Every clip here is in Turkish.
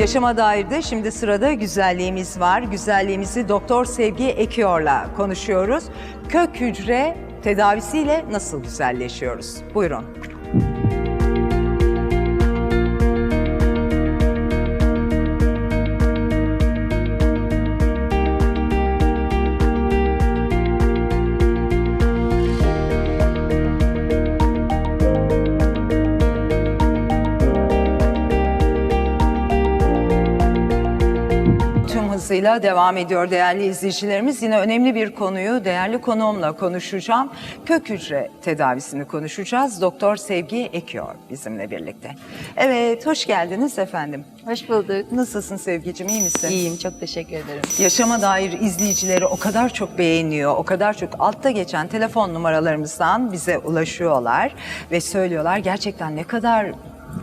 Yaşama dair de şimdi sırada güzelliğimiz var. Güzelliğimizi Doktor Sevgi Ekiyor'la konuşuyoruz. Kök hücre tedavisiyle nasıl güzelleşiyoruz? Buyurun. Hızıyla devam ediyor değerli izleyicilerimiz. Yine önemli bir konuyu değerli konuğumla konuşacağım. Kök hücre tedavisini konuşacağız. Doktor Sevgi Ekiyor bizimle birlikte. Evet, hoş geldiniz efendim. Hoş bulduk. Nasılsın Sevgicim, iyi misin? İyiyim, çok teşekkür ederim. Yaşama dair izleyicileri o kadar çok beğeniyor, o kadar çok altta geçen telefon numaralarımızdan bize ulaşıyorlar ve söylüyorlar gerçekten ne kadar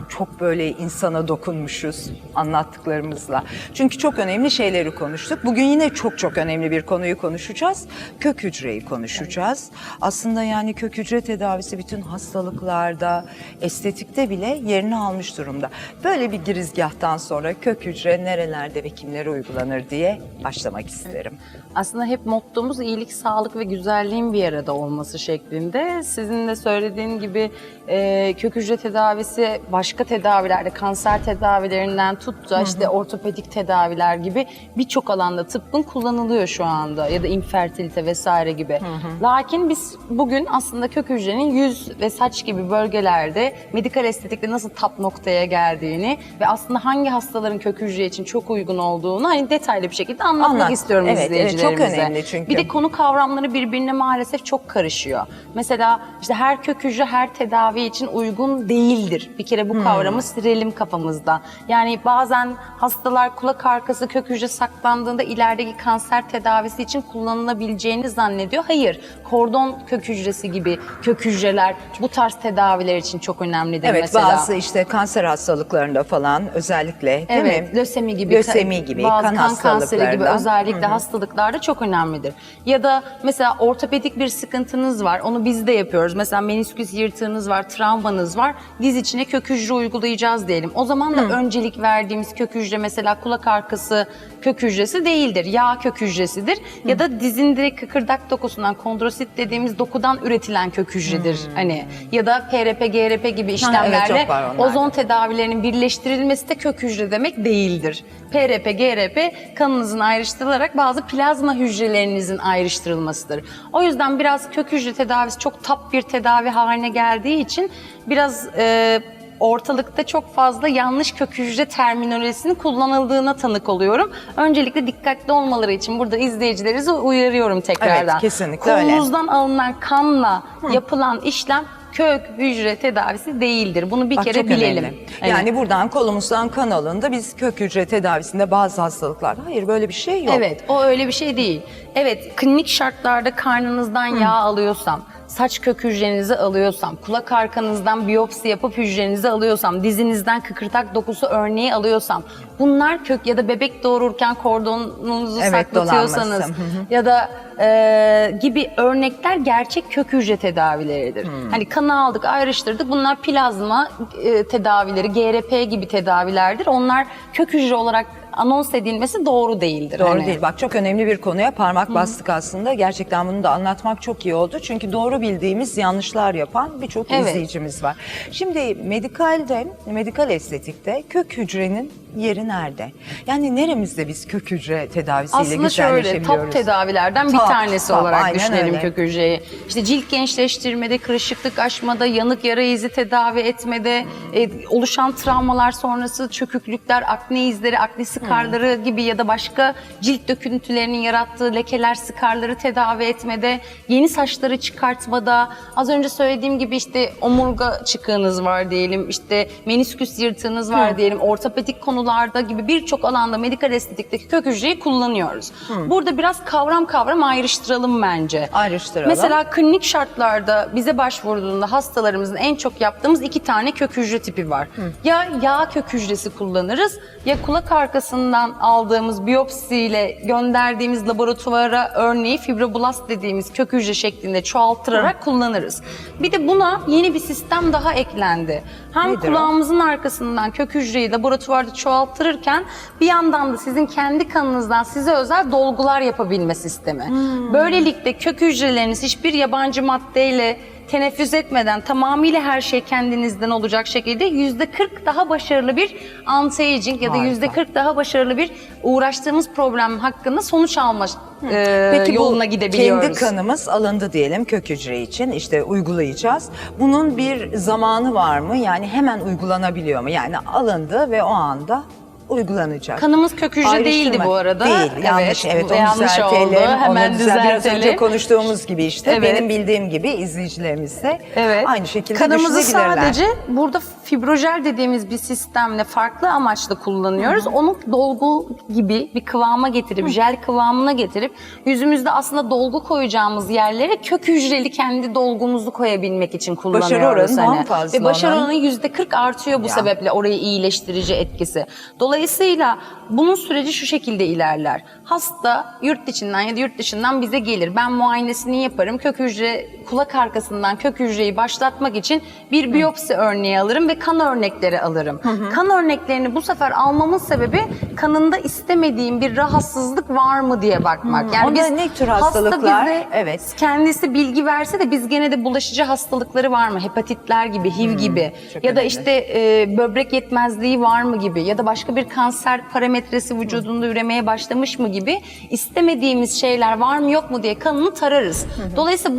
çok böyle insana dokunmuşuz anlattıklarımızla. Çünkü çok önemli şeyleri konuştuk. Bugün yine çok çok önemli bir konuyu konuşacağız. Kök hücreyi konuşacağız. Aslında yani kök hücre tedavisi bütün hastalıklarda, estetikte bile yerini almış durumda. Böyle bir girizgahtan sonra kök hücre nerelerde ve kimlere uygulanır diye başlamak isterim. Aslında hep mottomuz iyilik, sağlık ve güzelliğin bir arada olması şeklinde. Sizin de söylediğin gibi e, kök hücre tedavisi başka tedavilerde, kanser tedavilerinden tut da işte ortopedik tedaviler gibi birçok alanda tıbbın kullanılıyor şu anda ya da infertilite vesaire gibi. Lakin biz bugün aslında kök hücrenin yüz ve saç gibi bölgelerde medikal estetikte nasıl tap noktaya geldiğini ve aslında hangi hastaların kök hücre için çok uygun olduğunu hani detaylı bir şekilde anlatmak Anlat. istiyorum Evet, evet, çok izleyicilerimize. önemli çünkü. Bir de konu kavramları birbirine maalesef çok karışıyor. Mesela işte her kök hücre her tedavi için uygun değildir. Bir kere bu. Kavramı silelim kafamızda. Yani bazen hastalar kulak arkası kök hücre saklandığında ilerideki kanser tedavisi için kullanılabileceğini zannediyor. Hayır, kordon kök hücresi gibi kök hücreler bu tarz tedaviler için çok önemlidir Evet mesela. bazı işte kanser hastalıklarında falan özellikle değil evet, mi? lösemi gibi, Lösemi gibi, bazı kan kan, kanseri gibi hastalıklarında. özellikle hastalıklarda çok önemlidir. Ya da mesela ortopedik bir sıkıntınız var, onu biz de yapıyoruz. Mesela menisküs yırtığınız var, travmanız var, diz içine kök hücre uygulayacağız diyelim. O zaman da öncelik verdiğimiz kök hücre mesela kulak arkası kök hücresi değildir, yağ kök hücresidir. Ya da dizin direkt kıkırdak dokusundan, kondrosit dediğimiz dokudan üretilen kök hücredir. Hani ya da PRP, GRP gibi evet, işlemlerle var onlarda. ozon tedavilerinin birleştirilmesi de kök hücre demek değildir. PRP, GRP kanınızın ayrıştırılarak bazı plazma hücrelerinizin ayrıştırılmasıdır. O yüzden biraz kök hücre tedavisi çok tap bir tedavi haline geldiği için biraz e, ortalıkta çok fazla yanlış kök hücre terminolojisinin kullanıldığına tanık oluyorum. Öncelikle dikkatli olmaları için burada izleyicilerinizi uyarıyorum tekrardan. Evet, kesinlikle öyle. Kolunuzdan alınan kanla yapılan işlem kök hücre tedavisi değildir. Bunu bir Bak, kere bilelim. önemli. Evet. Yani buradan kolumuzdan kan alındı. Biz kök hücre tedavisinde bazı hastalıklarda hayır böyle bir şey yok. Evet, o öyle bir şey değil. Evet, klinik şartlarda karnınızdan yağ alıyorsam, saç kök hücrenizi alıyorsam, kulak arkanızdan biyopsi yapıp hücrenizi alıyorsam, dizinizden kıkırdak dokusu örneği alıyorsam, bunlar kök ya da bebek doğururken kordonunuzu Evet, saklatıyorsanız dolanması. Ya da e, gibi örnekler gerçek kök hücre tedavileridir. Hmm. Hani kanı aldık, ayrıştırdık. Bunlar plazma e, tedavileri, GRP gibi tedavilerdir. Onlar kök hücre olarak anons edilmesi doğru değildir. Doğru Hani. değil. Bak çok önemli bir konuya parmak bastık aslında. Gerçekten bunu da anlatmak çok iyi oldu. Çünkü doğru bildiğimiz yanlışlar yapan birçok Evet. izleyicimiz var. Şimdi medikalde, medikal estetikte kök hücrenin yeri nerede? Yani neremizde biz kök hücre tedavisiyle Aslında şöyle top tedavilerden bir Top, tanesi top, olarak düşünelim öyle. kök hücreyi. İşte cilt gençleştirmede, kırışıklık aşmada, yanık yara izi tedavi etmede, e, oluşan travmalar sonrası çöküklükler, akne izleri, akne skarları gibi ya da başka cilt döküntülerinin yarattığı lekeler, skarları tedavi etmede, yeni saçları çıkartmada, az önce söylediğim gibi işte omurga çıkığınız var diyelim, işte menisküs yırtığınız var diyelim, ortopedik konularda gibi birçok alanda medikal estetikteki kök hücreyi kullanıyoruz. Burada biraz kavram kavram ayrıştıralım bence. Ayrıştıralım. Mesela klinik şartlarda bize başvurduğunda hastalarımızın en çok yaptığımız iki tane kök hücre tipi var. Ya yağ kök hücresi kullanırız ya kulak arkasından aldığımız biyopsiyle gönderdiğimiz laboratuvara örneği fibroblast dediğimiz kök hücre şeklinde çoğaltırarak kullanırız. Bir de buna yeni bir sistem daha eklendi. Hem Nedir o? kulağımızın arkasından kök hücreyi laboratuvarda çoğalttırırken bir yandan da sizin kendi kanınızdan size özel dolgular yapabilme sistemi. Böylelikle kök hücreleriniz hiçbir yabancı maddeyle teneffüs etmeden tamamıyla her şey kendinizden olacak şekilde yüzde 40 daha başarılı bir anti-aging ya da Harika. yüzde 40 daha başarılı bir uğraştığımız problem hakkında sonuç alma e, Peki yoluna bu gidebiliyoruz. kendi kanımız alındı diyelim kök hücre için işte uygulayacağız. Bunun bir zamanı var mı? Yani hemen uygulanabiliyor mu? Yani alındı ve o anda uygulanacak. Kanımız kök hücre değildi bu arada. Değil, yanlış. Evet, onu yanlış düzeltelim. oldu. Hemen onu düzelt- Biraz önce düzeltelim. konuştuğumuz gibi işte Evet. benim bildiğim gibi izleyicilerimiz de Evet. aynı şekilde Kanımızı sadece burada fibrojel dediğimiz bir sistemle farklı amaçla kullanıyoruz. Onu dolgu gibi bir kıvama getirip, jel kıvamına getirip yüzümüzde aslında dolgu koyacağımız yerlere kök hücreli kendi dolgumuzu koyabilmek için kullanıyoruz. Başarı oranı hani. fazla Ve başarı oranı yüzde 40 artıyor bu Ya. sebeple orayı iyileştirici etkisi. Dolayısıyla bunun süreci şu şekilde ilerler. Hasta yurt içinden ya da yurt dışından bize gelir. Ben muayenesini yaparım. Kök hücre kulak arkasından kök hücreyi başlatmak için bir biyopsi örneği alırım ve kan örnekleri alırım. Kan örneklerini bu sefer almamın sebebi kanında istemediğim bir rahatsızlık var mı diye bakmak. Onda ne tür hastalıklar? Hasta bize Evet. kendisi bilgi verse de biz gene de bulaşıcı hastalıkları var mı? Hepatitler gibi, HIV gibi çok ya da önemli. işte e, böbrek yetmezliği var mı gibi ya da başka bir kanser parametresi vücudunda üremeye başlamış mı gibi istemediğimiz şeyler var mı yok mu diye kanını tararız. Dolayısıyla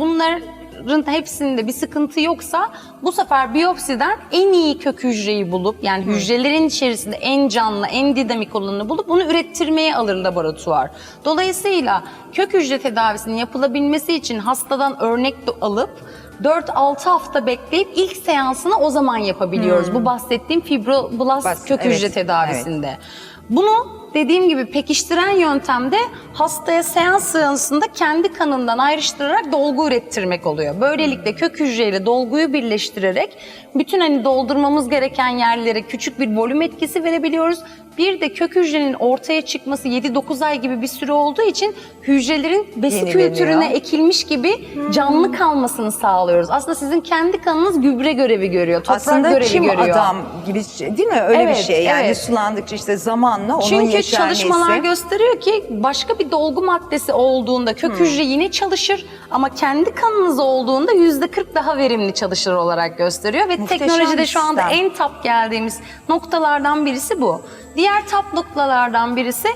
bunların hepsinde bir sıkıntı yoksa bu sefer biyopsiden en iyi kök hücreyi bulup yani hücrelerin içerisinde en canlı, en dinamik olanını bulup bunu ürettirmeye alır laboratuvar. Dolayısıyla kök hücre tedavisinin yapılabilmesi için hastadan örnek de alıp 4-6 hafta bekleyip ilk seansını o zaman yapabiliyoruz. Bu bahsettiğim fibroblast Bas- kök evet, hücre tedavisinde. Bunu dediğim gibi pekiştiren yöntemde hastaya seans sırasında kendi kanından ayrıştırarak dolgu ürettirmek oluyor. Böylelikle kök hücreyle dolguyu birleştirerek bütün hani doldurmamız gereken yerlere küçük bir volüm etkisi verebiliyoruz. Bir de kök hücrenin ortaya çıkması 7-9 ay gibi bir süre olduğu için hücrelerin besi Yenileniyor. kültürüne ekilmiş gibi canlı kalmasını sağlıyoruz. Aslında sizin kendi kanınız gübre görevi görüyor, toprak Aslında görevi çim görüyor. adam gibi değil mi? Öyle bir Evet, şey. Yani evet. sulandıkça işte zamanla onun Çünkü yeşermesi. çalışmalar gösteriyor ki başka bir dolgu maddesi olduğunda kök hücre yine çalışır ama kendi kanınız olduğunda yüzde 40 daha verimli çalışır olarak gösteriyor ve Muhteşem teknolojide bir şu anda sistem. en top geldiğimiz noktalardan birisi bu. Diğer top noktalardan birisi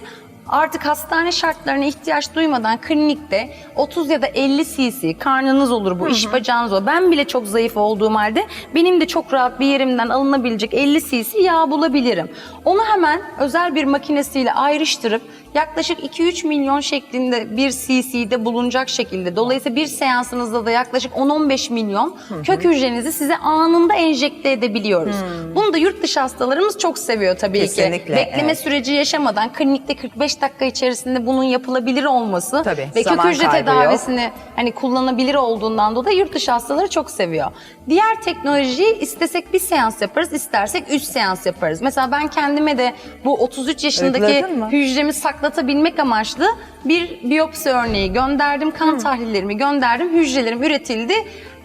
artık hastane şartlarına ihtiyaç duymadan klinikte 30 ya da 50 cc karnınız olur bu, iş bacağınız olur. Ben bile çok zayıf olduğum halde benim de çok rahat bir yerimden alınabilecek 50 cc yağ bulabilirim. Onu hemen özel bir makinesiyle ayrıştırıp yaklaşık 2-3 milyon şeklinde bir cc'de bulunacak şekilde. Dolayısıyla bir seansınızda da yaklaşık 10-15 milyon kök hücrenizi size anında enjekte edebiliyoruz. Bunu da yurt dışı hastalarımız çok seviyor tabii Kesinlikle, ki. Bekleme evet. süreci yaşamadan klinikte 45 dakika içerisinde bunun yapılabilir olması Tabii, ve kök hücre tedavisini hani kullanabilir olduğundan dolayı yurt dışı hastaları çok seviyor. Diğer teknolojiyi istesek bir seans yaparız, istersek 3 seans yaparız. Mesela ben kendime de bu 33 yaşındaki Uyguladın mı? Saklatabilmek amaçlı bir biyopsi örneği gönderdim, kan tahlillerimi gönderdim, hücrelerim üretildi.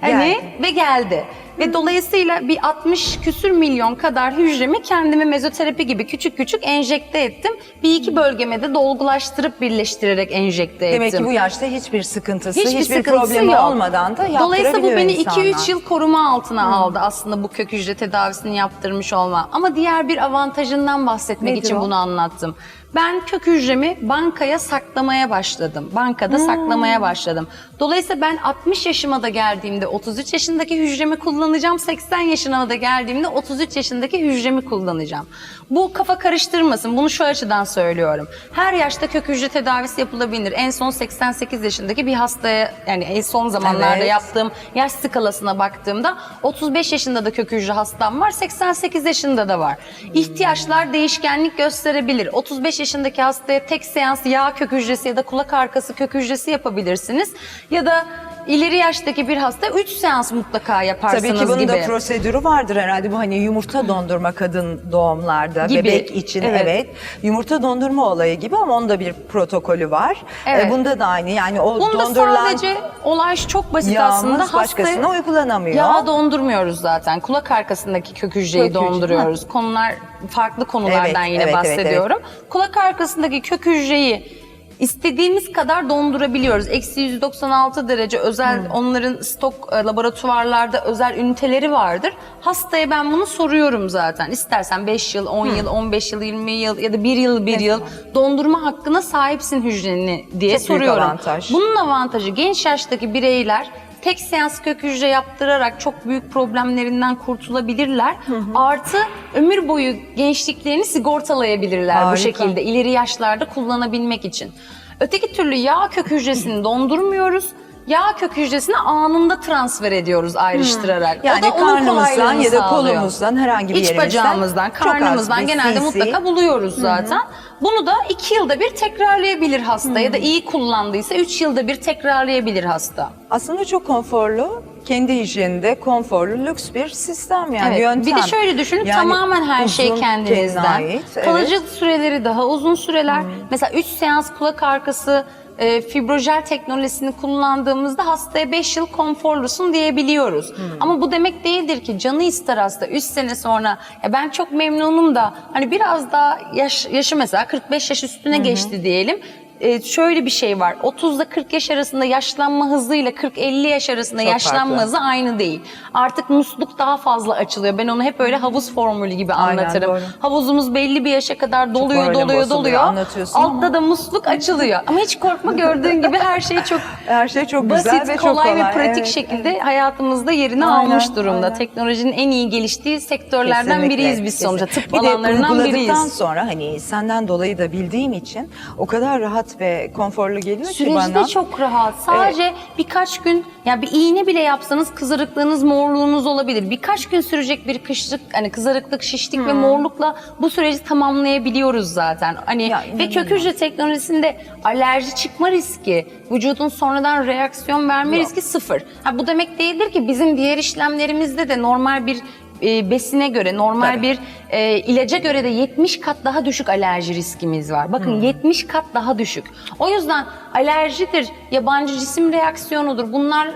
Hani Geldi. ve geldi. Ve dolayısıyla bir 60 küsür milyon kadar hücremi kendime mezoterapi gibi küçük küçük enjekte ettim. Bir iki bölgeme de dolgulaştırıp birleştirerek enjekte ettim. Demek ki bu yaşta hiçbir sıkıntısı, Hiçbir, sıkıntısı problemi yok. olmadan da Dolayısıyla bu beni insanlar. 2-3 yıl koruma altına aldı aslında bu kök hücre tedavisini yaptırmış olma. Ama diğer bir avantajından bahsetmek Nedir için o? bunu anlattım. Ben kök hücremi bankaya saklamaya başladım. Bankada saklamaya başladım. Dolayısıyla ben 60 yaşıma da geldiğimde 33 yaşındaki hücremi kullanacağım. 80 yaşına da geldiğimde 33 yaşındaki hücremi kullanacağım. Bu kafa karıştırmasın. Bunu şu açıdan söylüyorum. Her yaşta kök hücre tedavisi yapılabilir. En son 88 yaşındaki bir hastaya yani en son zamanlarda Evet. yaptığım yaş skalasına baktığımda 35 yaşında da kök hücre hastam var, 88 yaşında da var. İhtiyaçlar değişkenlik gösterebilir. 35 yaşındaki hastaya tek seans yağ kök hücresi ya da kulak arkası kök hücresi yapabilirsiniz. Ya da ileri yaştaki bir hasta 3 seans mutlaka yaparsınız Tabii ki bunun gibi. da prosedürü vardır herhalde. Bu hani yumurta dondurma kadın doğumlarda, Gibi, bebek için evet. evet. Yumurta dondurma olayı gibi ama onun da bir protokolü var. Evet. E, bunda da aynı. Yani o Bunda dondurulan sadece olay çok basit yağımız aslında. Hastaya başkasına uygulanamıyor. Yağ dondurmuyoruz zaten. Kulak arkasındaki kök hücreyi Kök hücre, donduruyoruz. Konular farklı konulardan Evet, yine evet, evet, bahsediyorum. Kulak arkasındaki kök hücreyi istediğimiz kadar dondurabiliyoruz. Eksi 196 derece özel Hmm. onların stok e, laboratuvarlarda özel üniteleri vardır. Hastaya ben bunu soruyorum zaten. İstersen 5 yıl, 10 yıl, 15 yıl, 20 yıl ya da 1 yıl, 1 yıl dondurma hakkına sahipsin hücreni diye Çok büyük soruyorum. avantaj. Bunun avantajı genç yaştaki bireyler tek seans kök hücre yaptırarak çok büyük problemlerinden kurtulabilirler. Artı ömür boyu gençliklerini sigortalayabilirler bu Harika. şekilde ileri yaşlarda kullanabilmek için. Öteki türlü yağ kök hücresini dondurmuyoruz. Yağ kök hücresini anında transfer ediyoruz ayrıştırarak. Yani o da onun karnımızdan ya da kolumuzdan herhangi bir İç yerimizden bacağımızdan, çok az karnımızdan genelde CC. mutlaka buluyoruz zaten. Bunu da iki yılda bir tekrarlayabilir hasta ya da iyi kullandıysa üç yılda bir tekrarlayabilir hasta. Aslında çok konforlu, kendi hijyeninde konforlu, lüks bir sistem yani Evet. yöntem. Bir de şöyle düşünün Yani tamamen her şey kendinizden. ait, evet. Kalıcı süreleri daha uzun süreler. Mesela 3 seans kulak arkası e, fibrojel teknolojisini kullandığımızda hastaya 5 yıl konforlusun diyebiliyoruz. Ama bu demek değildir ki canı ister hasta 3 sene sonra ya ben çok memnunum da hani biraz daha yaş, yaşı mesela 45 yaş üstüne geçti diyelim. E, şöyle bir şey var. 30 ile 40 yaş arasında yaşlanma hızıyla 40-50 yaş arasında Çok yaşlanma farklı. hızı aynı değil. Artık musluk daha fazla açılıyor. Ben onu hep öyle havuz formülü gibi Aynen, anlatırım. doğru. Havuzumuz belli bir yaşa kadar doluyor, moralim doluyor, doluyor. Altta ama. da musluk açılıyor. Ama hiç korkma gördüğün gibi her şey çok Her şey çok basit, güzel ve çok kolay, kolay. ve pratik Evet, şekilde hayatımızda yerini Aynen, almış durumda. aynen. Teknolojinin en iyi geliştiği sektörlerden Kesinlikle, biriyiz biz sonuçta. Tıp bir de alanlarından uyguladıktan biriyiz. sonra hani senden dolayı da bildiğim için o kadar rahat ve konforlu geliyor ki Süreci bana. de çok rahat. Sadece birkaç gün ya bir iğne bile yapsanız kızarıklığınız, morluğunuz olabilir. Birkaç gün sürecek bir kışlık hani kızarıklık, şişlik ve morlukla bu süreci tamamlayabiliyoruz zaten. Hani Ya, ve kök hücre teknolojisinde alerji çıkma riski, vücudun sonradan reaksiyon verme riski sıfır. Ha, bu demek değildir ki bizim diğer işlemlerimizde de normal bir e, besine göre, normal Tabii. bir e, ilaca göre de 70 kat daha düşük alerji riskimiz var. Bakın 70 kat daha düşük. O yüzden alerjidir, yabancı cisim reaksiyonudur. Bunlar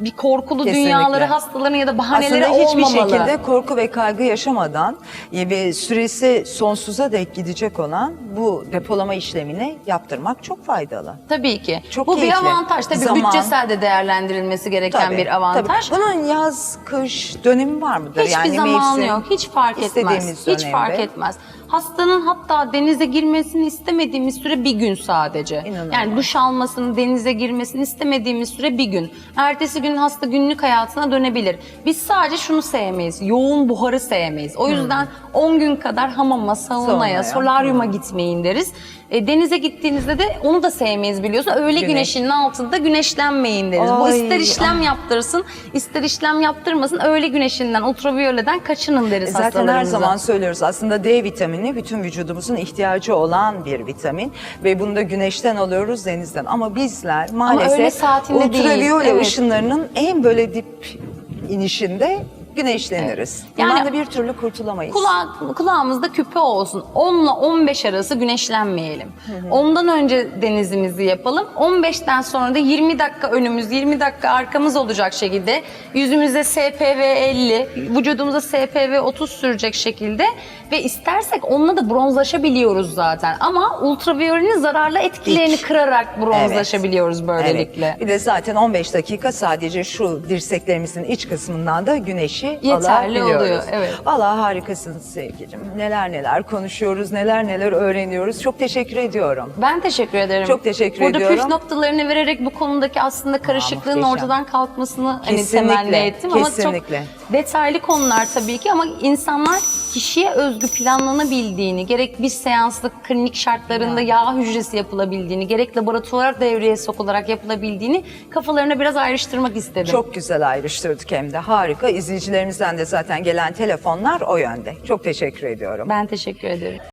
bir korkulu Kesinlikle. dünyaları, hastaların ya da bahaneleri Aslında hiçbir olmamalı. şekilde korku ve kaygı yaşamadan ve süresi sonsuza dek gidecek olan bu depolama işlemini yaptırmak çok faydalı. Tabii ki. Çok Bu bir keyifli. avantaj. Tabii Zaman- bütçesel de değerlendirilmesi gereken Tabii, bir avantaj. tabii. Bunun yaz, kış dönemi var mıdır? Hiçbir yani zamanı mevsim, yok. Hiç fark etmez. istediğimiz Hiç dönemde. fark etmez. Hastanın hatta denize girmesini istemediğimiz süre bir gün sadece. İnanılmaz. Yani duş almasını, denize girmesini istemediğimiz süre bir gün. Ertesi gün hasta günlük hayatına dönebilir. Biz sadece şunu sevmeyiz. Yoğun buharı sevmeyiz. O yüzden 10 gün kadar hamama, saunaya, Saunaya. solaryuma gitmeyin deriz. E, denize gittiğinizde de onu da sevmeyiz biliyorsun. Öğle Güneş. güneşinin altında güneşlenmeyin deriz. Bu Ay, ister işlem yaptırsın, ister işlem yaptırmasın. Öğle güneşinden, ultraviyoleden kaçının deriz E, Zaten her hastalarımıza. zaman söylüyoruz aslında D vitamini bütün vücudumuzun ihtiyacı olan bir vitamin ve bunu da güneşten alıyoruz denizden ama bizler maalesef öyle saatinde değil, ultraviyole evet. ışınlarının en böyle dip inişinde güneşleniriz. Bundan Yani- da bir türlü kurtulamayız. Kula- kulağımızda küpe olsun. 10 ile 15 arası güneşlenmeyelim. Ondan önce denizimizi yapalım. 15'ten sonra da 20 dakika önümüz, 20 dakika arkamız olacak şekilde yüzümüze SPV 50, vücudumuza SPV 30 sürecek şekilde ve istersek onunla da bronzlaşabiliyoruz zaten. Ama ultraviyolenin zararlı etkilerini Hiç. kırarak bronzlaşabiliyoruz böylelikle. Evet. Bir de zaten 15 dakika sadece şu dirseklerimizin iç kısmından da güneşi Yeterli alabiliyoruz. oluyor, evet. Vallahi harikasınız sevgilim. Neler neler konuşuyoruz, neler neler öğreniyoruz. Çok teşekkür ediyorum. Ben teşekkür ederim. Çok teşekkür Burada ediyorum. püf noktalarını vererek bu konudaki aslında karışıklığın muhteşem. ortadan kalkmasını hani Kesinlikle, temenni ettim. kesinlikle. Ama çok detaylı konular tabii ki ama insanlar kişiye özgü planlanabildiğini, gerek bir seanslık klinik şartlarında yağ hücresi yapılabildiğini, gerek laboratuvar devreye sokularak yapılabildiğini kafalarına biraz ayrıştırmak istedim. Çok güzel ayrıştırdık hem de harika. İzleyicilerimizden de zaten gelen telefonlar o yönde. Çok teşekkür ediyorum. Ben teşekkür ederim.